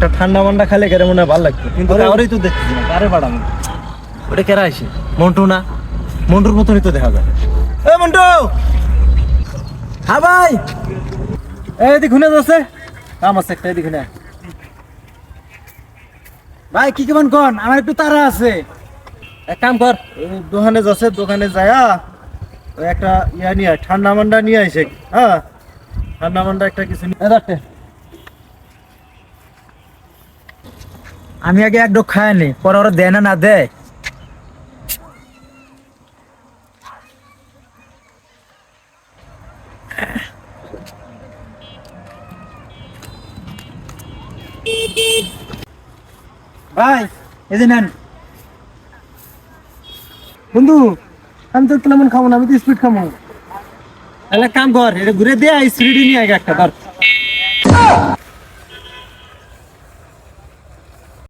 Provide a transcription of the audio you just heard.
একটা ঠান্ডা মান্ডা খালে কেরে মনে হয় ভালো লাগতো? কিন্তু আরে- কারোরই তো দেখছি না কারে বাড়ানো ওটা কেরা আসে মন্টু না? মন্টুর মতনই তো দেখা যায়। এ মন্টু! হ্যাঁ ভাই! এই শুনে যাচ্ছে। কাম আছে একটা এদিক ভাই কি কেমন কোন? আমার একটু তারা আছে। এক কাম কর। দোকানে যাচ্ছে দোকানে যায়া একটা ইয়া নিয়ে ঠান্ডা মান্ডা নিয়ে আইসে হ্যাঁ ঠান্ডা মান্ডা একটা কিছু নিয়ে আমি আগে এক ডোক খায় নি পরে ওরা দেয় না না দেয় ভাই এই যে নেন বন্ধু আমি তো তেমন খাবো না আমি তো স্পিড খাবো তাহলে এক কাম কর এটা ঘুরে দিয়ে স্পিড নিয়ে আগে একটা ধর